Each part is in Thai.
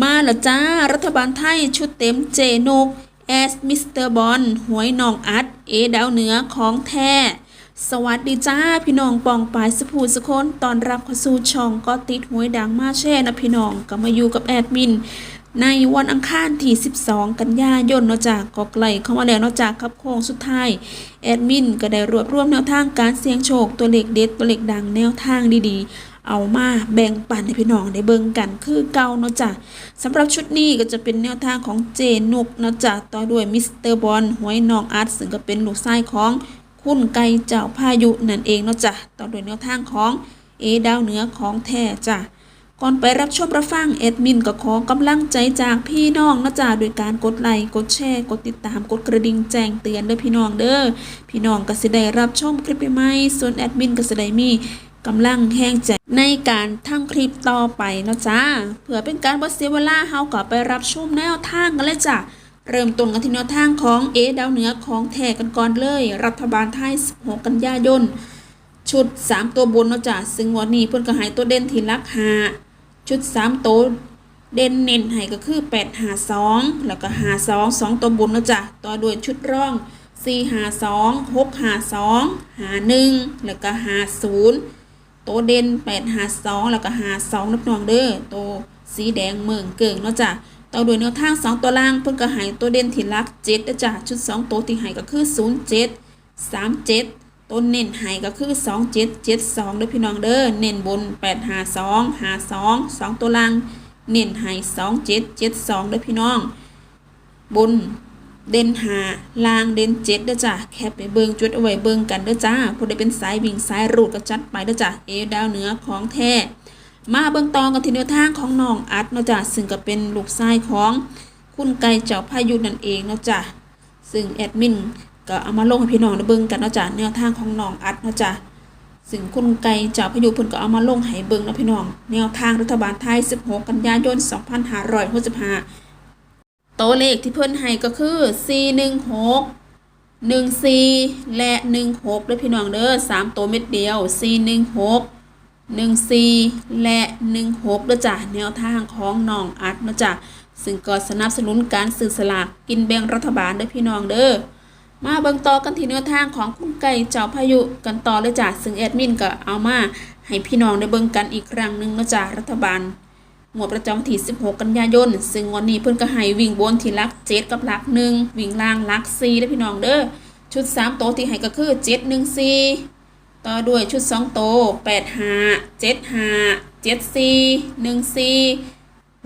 มาแล้วจ้า รัฐบาลไทยชุดเต็มเจนกแอสมิสเตอร์บอลหวยนองอัด เอดาวเหนือของแท้ สวัสดีจ้า พี่น้องปองปายสผูสกคนตอนรับเข้าสู่ช่องก็ติดหวยดังมาแช่นะพี่น้องก็มาอยู่กับแอดมิน ในวันอังคารที่ 12 กันยายนนาะจากก็ไกลเข้ามาแล้วนาะจากครับโค้งสุดท้าย แอดมินก็ได้รวบรวมแนวทางการเสี่ยงโชคตัวเลขเด็ดตัวเลขดังแนวทางดีๆ เอามาแบ่งปันให้พี่น้องได้เบิ่งกันคือเก่าเนาะจ้ะสำหรับชุดนี้ก็จะเป็นแนวทางของเจนุกเนาะจ้ะต่อด้วยมิสเตอร์บอลหวยนองอาร์ตซึ่งก็เป็นลูกชายของคุณไก่เจ้าพายุนั่นเองเนาะจ้ะต่อด้วยแนวทางของเอดาวเหนือของแท้จ้ะก่อนไปรับชมรับฟังแอดมินก็ขอกำลังใจจากพี่น้องนะจ๊ะโดยการกดไลค์กดแชร์กดติดตามกดกระดิ่งแจ้งเตือนเด้อพี่น้องเด้อพี่น้องก็สิได้รับชมคลิปใหม่ๆส่วนแอดมินก็สิได้มี กำลังแห้งใจในการทำคลิปต่อไปนะจ๊ะเพื่อเป็นการบ่เสียเวลาเฮาก็ไปรับชมแนวทางกันเลยจ้ะเริ่มต้นกันที่แนวทางของเอดาวเหนือของแทกันก่อนเลย รัฐบาลไทย 16 กันยายน ชุด 3 ตัวบนเนาะจ้ะซึ่งวันนี้เพิ่นก็หายตัวเด่นที่ลักหาชุด 3 ตัวเด่นเน้นให้ก็คือ8 5 2แล้วก็5 2 2 ตัวบนนะจ๊ะต่อด้วยชุดร่อง4 5 2 6 5 2 5 1แล้วก็5 0 ตัวเด่น8 5 2แล้วก็5 2นับนองเด้อตัวสีแดงเมืองเกิงเนาะจ้ะต่อด้วยแนวทาง2ตัวล่างเพิ่นก็ให้ตัวเด่นที่ลัก7นะจ้ะชุด2ตัวที่ให้ก็คือ0 7 3 7ต้นเน้นให้ก็คือ2 7 7 2เด้อพี่น้องเด้อเน้นบน8 5 2 5 2 2ตัวล่างเน้นให้2 7 7 2เด้อพี่น้อง บน เด่นหาล่างเด่นเจ็ดเด้อจ้ะแคปไปเบิงจุดเอาไว้เบิงกันเด้อจ้าผู้ใดเป็นสายวิ่งสายรูดก็จัดไปเด้อจ้ะเอดาวเหนือของแท้มาเบิงตองกันที่แนวทางของน้องอัดเนาะจ้ะซึ่งก็เป็นลูกชายของคุณไก่เจ้าพายุนั่นเองเนาะจ้ะซึ่งแอดมินก็เอามาลงให้พี่น้องได้เบิงกันเนาะจ้ะแนวทางของน้องอัดเนาะจ้ะซึ่งคุณไก่เจ้าพายุเพิ่นก็เอามาลงให้เบิงเนาะพี่น้องแนวทางรัฐบาลไทย 16 กันยายน 2565 ตัวเลขที่เพิ่นให้ก็คือ 416 14 และ 16เด้อพี่น้องเด้อ3ตัวเม็ดเดียว 416 14 และ 16เด้อจ้ะแนวทางของน้องอัดเนาะจ้ะซึ่งก็สนับสนุนการซื้อสลากกินแบ่งรัฐบาลเด้อพี่น้องเด้อมาเบิ่งต่อกันที่แนวทางของคุณไก่เจ้าพายุกันต่อเลยจ้ะซึ่งแอดมินก็เอามาให้พี่น้องได้เบิ่งกันอีกครั้งหนึงเนาะจ้ะรัฐบาล หมวดประจำที่ 16 กันยายน ซึ่งวันนี้เพื่อนก็ให้วิ่งบนที่ลักเจ็ดกับลักหนึ่งวิ่งล่างลักสี่ได้พี่น้องเด้อ ชุด 3 โตที่ให้ก็คือเจ็ดหนึ่งสี่ต่อด้วยชุด 2 โตแปดห้าเจ็ดห้าเจ็ดสี่หนึ่งสี่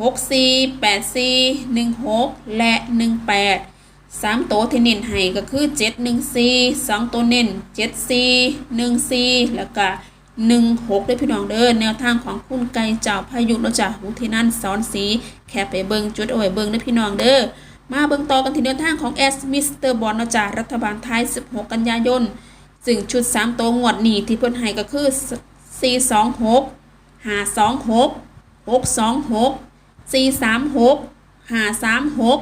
หกสี่แปดสี่หนึ่งหกและหนึ่งแปดสามโตที่เน้นให้ก็คือเจ็ดหนึ่งสี่สองโตเน้นเจ็ดสี่หนึ่งสี่แล้วก็ หนึ่งหกด้พี่น้องเด้อแนวทางของคุณไก่เจ้าพายุเนาจะหูที่นั่นสอนสีแค่ไปเบิงจุดเอาไว้เบิงนะพี่น้องเด้อมาเบิงต่อกันที่แนวทางของเอสมิสเตอร์บอลเนาจะรัฐบาลไทย 16 กันยายนซึ่งชุด 3 ตัวงวดนี้ที่เพิ่นให้ก็คือ 426 526 626 436 536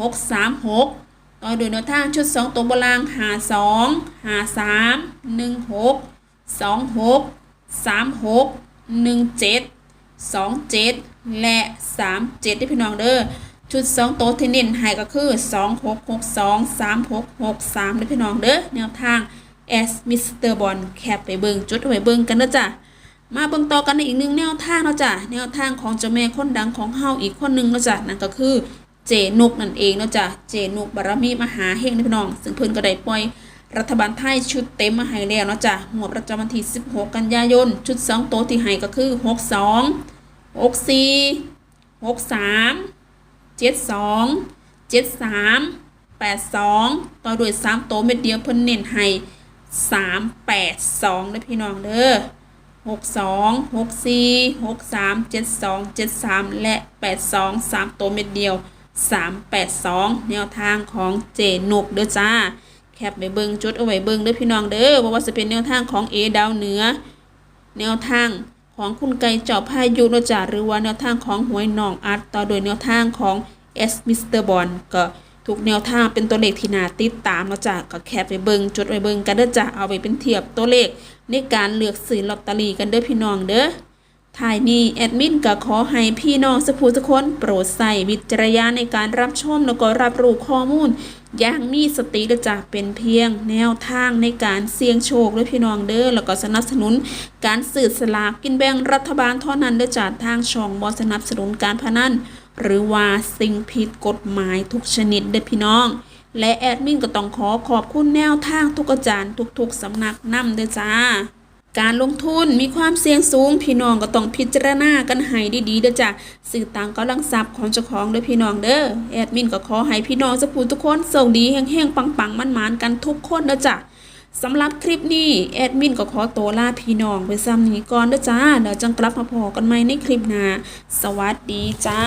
636ต่อโดยแนวทางชุด 2 ตัวบนล่าง 52 53 16 สองหกสามหกหนึ่งเจ็ดสองเจ็ดและสามเจ็ดที่พี่น้องเด้อชุดสองโต๊ะที่เน้นให้ก็คือสองหกหกสองสามหกหกสามที่พี่น้องเด้อแนวทางแอสมิสเตอร์บอลแคปไปเบิงจุดไว้เบิงกันเด้อจ้ะมาเบิ่งต่อกันในอีกหนึ่งแนวทางเนาะจ้ะแนวทางของเจ้าแม่คนดังของเฮาอีกคนหนึ่งเนาะจ้ะนั่นก็คือเจนุกนั่นเองเนาะจ้ะเจนุกบารมีมหาเฮงนะพี่น้อง ซึ่งเพิ่นก็ได้ปล่อย รัฐบาลไทยชุดเต็มมาให้แล้วเนาะจ้ะหมวดประจำวันที่ 16 กันยายน ชุด 2 โตวที่ให้ก็คือ 62 64 63 72 73 82 ต่อด้วย 3 โตวเม็ดเดียวเพิ่นเน้นให้ 382นะพี่น้องเด้อ62 64 63 72 73และ82 3ตัวเม็ดเดียว382แนวทางของเจนุกเด้อจ้า ปไปเบิงจุดเอาไว้เบิงเด้อพี่น้องเด้อว่าว่าจะเป็นแนวทางของเอดาวเหนือ แนวทางของคุณไก่เจาะพายุนะจ้ะหรือว่าแนวทางของหวยหนองอัดต่อโดยแนวทางของเอสมิสเตอร์บอลก็ทุกแนวทางเป็นตัวเลขที่น่าติดตามเนาะจ้ะก็แคปไปเบิงจดไว้เบิงกันเด้อจ้ะเอาไปเป็นเทียบตัวเลขในการเลือกซื้อลอตเตอรี่กันเด้อพี่น้องเด้อ ท้ายนี้แอดมินก็ขอให้พี่น้องสผู้ทุกคนโปรดใส่วิจารณญาณในการรับชมแล้วก็รับรู้ข้อมูล อย่างมีสติและจะเป็นเพียงแนวทางในการเสี่ยงโชคด้วยพี่น้องเด้อแล้วก็สนับสนุน การสื่อสลากกินแบ่งรัฐบาลเท่านั้นเด้อจากทางช่องบอสนับสนุนการพนันหรือว่าสิ่งผิดกฎหมายทุกชนิดเด้อพี่น้อง และแอดมินก็ต้องขอขอบคุณแนวทางทุกอาจารย์ทุกๆสำนักนำเด้อจ้า การลงทุนมีความเสี่ยงสูง พี่น้องก็ต้องพิจารณากันให้ดีๆเด้อจ้ะสื่อต่างกำลังทรัพย์ของเจ้าของเด้อพี่น้องเด้อแอดมินก็ขอให้พี่น้องสปูทุกคนโชคดีแห้งๆปังๆมันๆกันทุกคนเด้อจ้ะสำหรับคลิปนี้แอดมินก็ขอตัวลาพี่น้องไปซ้ำนี้ก่อนเด้อจ้าเดี๋ยวจังกลับมาพอกันใหม่ในคลิปหน้าสวัสดีจ้า